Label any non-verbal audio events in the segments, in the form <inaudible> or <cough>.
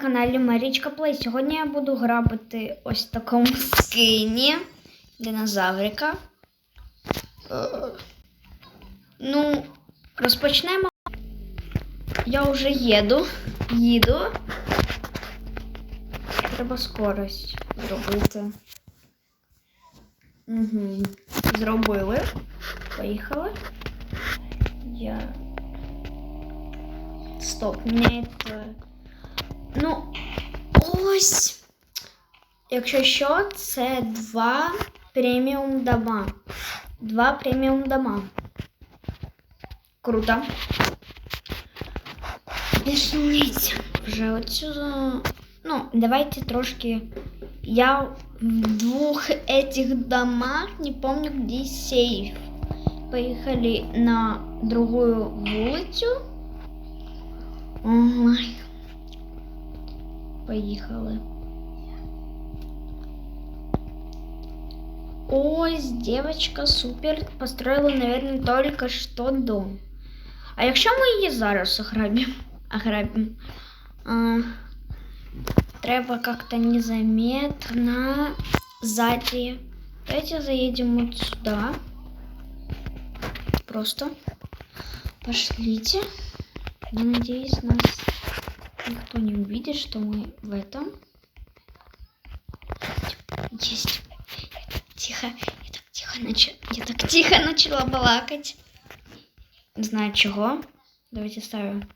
каналі Марічка Плей. Сьогодні я буду грабити ось в такому скині динозаврика. Е, Ну, розпочнемо. Я вже їду. Їду. Треба скорость зробити. Угу. Зробили. Поїхали. Я. Стоп, мені це. Ну, ось. Якщо що, це два преміум дома. Два преміум дома. Круто. Пішліть вже отсюда. Ну, давайте трошки. Я в двух этих домах не помню, где сейф. Поехали на другую вулицю. Ой. Поїхали. Ось, девочка, супер. Построила, наверное, только что дом. А якщо ми її зараз ограбимо? <laughs> ограбим? А, треба как-то незаметно сзади. Давайте заедем вот сюда. Просто пошлите. Я надеюсь, нас никто не увидит, что мы в этом. Есть. Тихо. Я так тихо начала. Я так тихо начала балакать. Не знаю чего. Давайте ставим.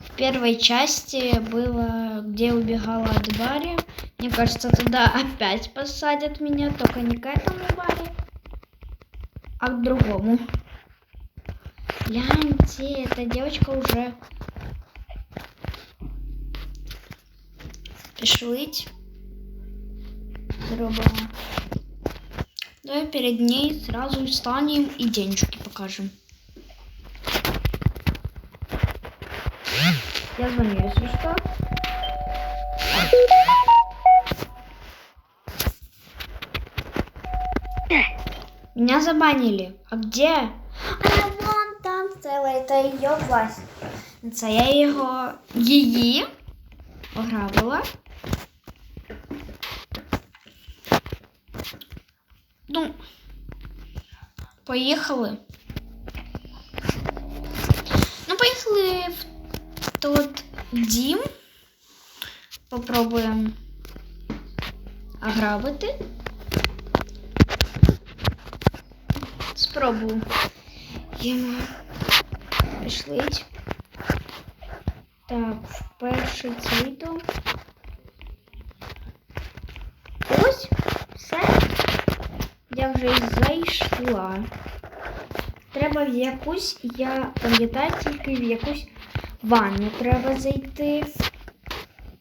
В первой части было, где убегала от Барри. Мне кажется, туда опять посадят меня, только не к этому Барри, а к другому. Гляньте, эта девочка уже пришлыть. Зробимо. Давай перед ней сразу встанем и денежки покажем. Я звоню, если что. Меня забанили. А где? Это ее власть. Це я його її ограбила. Ну, поїхали. Ну, поїхали в тот дім. Попробуємо ограбити. Спробую. Йому пішлить. Так, в цей дом. Ось, все. Я вже зайшла. Треба в якусь, я пам'ятаю тільки в якусь ванну треба зайти.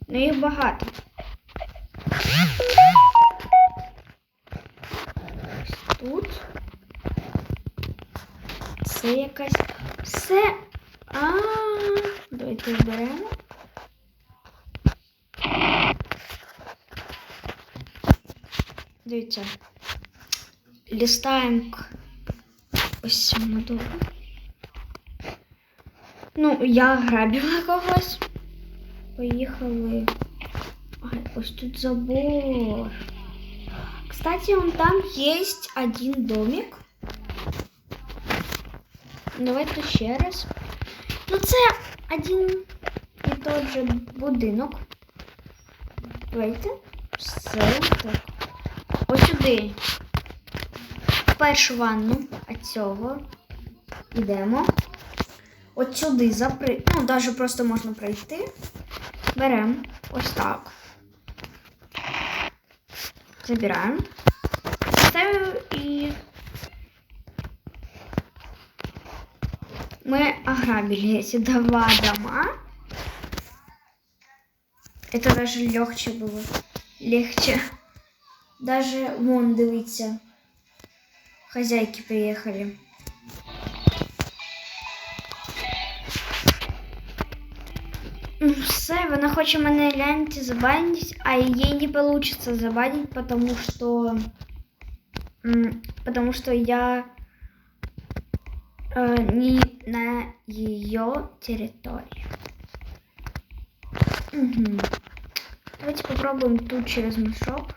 Ну їх багато. Ось тут. Це якась. Все. А, давайте зберемо. Дивіться. Листаємо к ось цьому дому. Ну, я грабила когось. Поїхали. Ай, ось тут забор. Кстати, он там есть один домик. Давайте ще раз. Ну, це один і тот же будинок. Давайте. Все так. Ось сюди. В першу ванну від цього йдемо. От сюди запри... Ну, навіть просто можна пройти. Беремо ось так. Забираємо. Ограбили эти два дома. Это даже легче было. Легче. Даже вон, дивіться. Хозяйки приехали. Все, вона хоче мене гляньте забанить, а ей не получится забанить, потому что... Потому что я э, не ее территории. Угу. Давайте попробуем тут через мешок.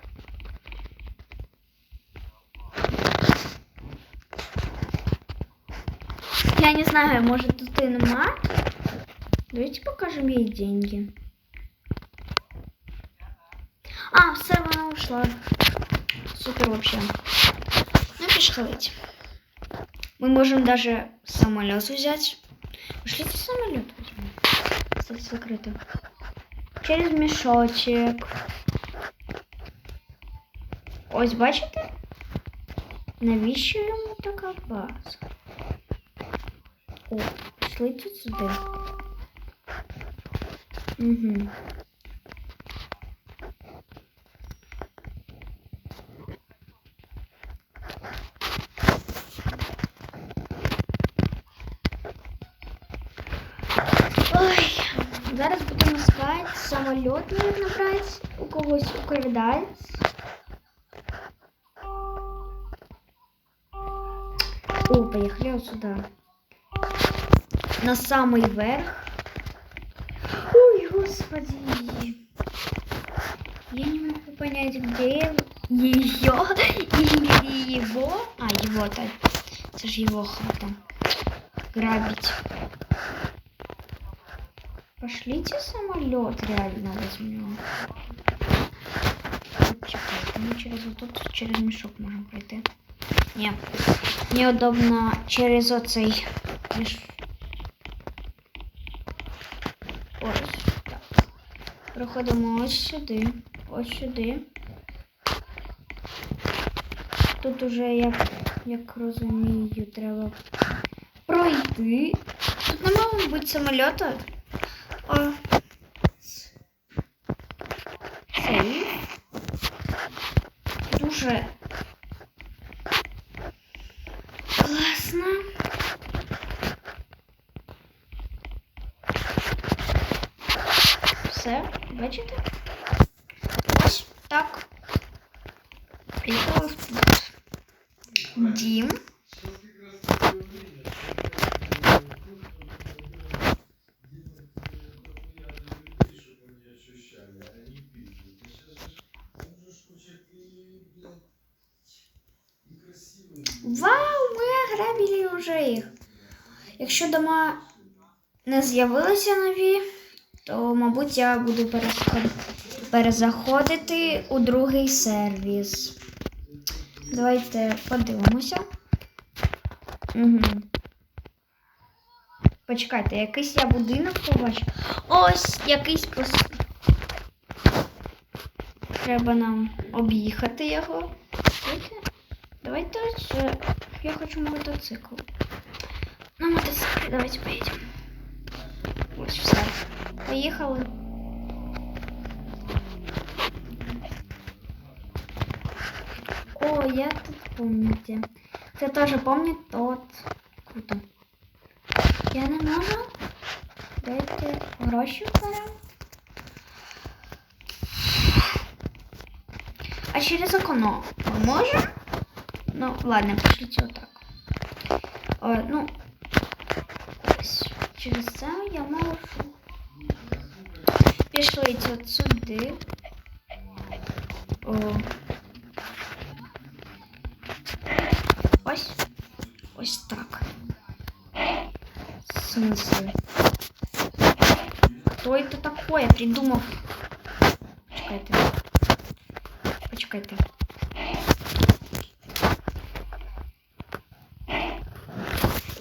Я не знаю, может тут и нема. Давайте покажем ей деньги. А, все, она ушла. Супер вообще. Ну, пішли. Мы можем даже самолет взять. Пошлите самолет возьмем. Кстати, закрыто. Через мішочок. Ось, бачите? Навіщо йому така база? О, пішли тут сюди. Угу. Зараз будемо искать самоліт, наверное, брать. У когось украдать. О, поехали вот сюда. На самый верх. Ой, господи. Я не могу понять, где ее или его. А, его-то. Это же его хата. Грабить. Пошлите самолет реально возьмем. Мы через вот тут через мешок можем пройти. Ні. Неудобно через оцей між. Ось. Так. Проходимо ось сюди. Ось сюди. Тут уже, як, як розумію, треба пройти. Тут не має бути самоліта. О. Цей. Дуже класно. Все, бачите? Ось так. Приїхала тут. Дім. Вже їх. Якщо дома не з'явилися нові, то, мабуть, я буду перезаходити у другий сервіс. Давайте подивимося. Угу. Почекайте, якийсь я будинок побачив. Ось якийсь пос... Треба нам об'їхати його. Давайте, давайте ось, е, я хочу мотоцикл. На мотоцикле давайте поедем. Вот все. Поехали. О, я тут помните. Кто тоже помнит тот. Круто. Я не можу. Дайте гроші вперед. А через окно можем? Ну, ладно, пошлите вот так. О, ну, через це я можу. Пішли от сюди. О. Ось. Ось так. Смысле? Кто это такое придумал? Почекайте. Почекайте.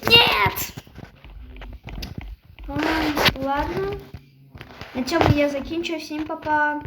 Нет! Ой, ладно. На цьому я закінчую. Всім па-па.